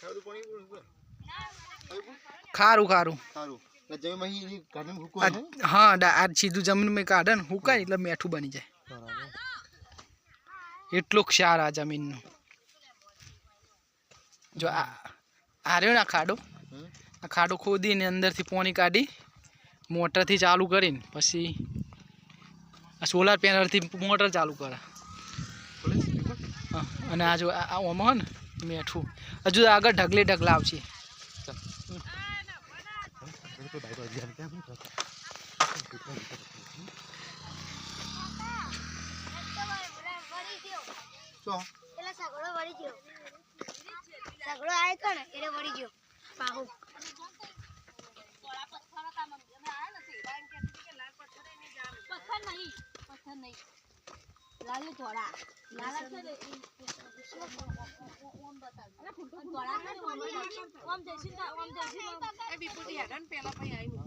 ખારું પાણી બોલ બોલ. ખારું હા? આ સીધું જમીનમાં કાઢે ને હુકાય એટલે મેઠું બની જાય. બરાબર. એટલું ક્ષાર આ જમીનનું. જો આ રહ્યો ને આ ખાડો. આ ખાડો ખોદીને અંદરથી પાણી કાઢી મોટરથી ચાલુ કરીને પછી આ સોલાર પેનલથી મોટર ચાલુ કરે. અને આ જો આ આ ઓમાં ને મેઠું. હજુ આગળ ઢગલે ઢગલા આવશે. પથ્થર નહીં પથ્થર નહીં. લાલ ધોળા લાલા છે ને? ઓમ બતાવ ઓમ બતાવ. ઓમ જઈશું ને હેડન પેલા ને ઓમ-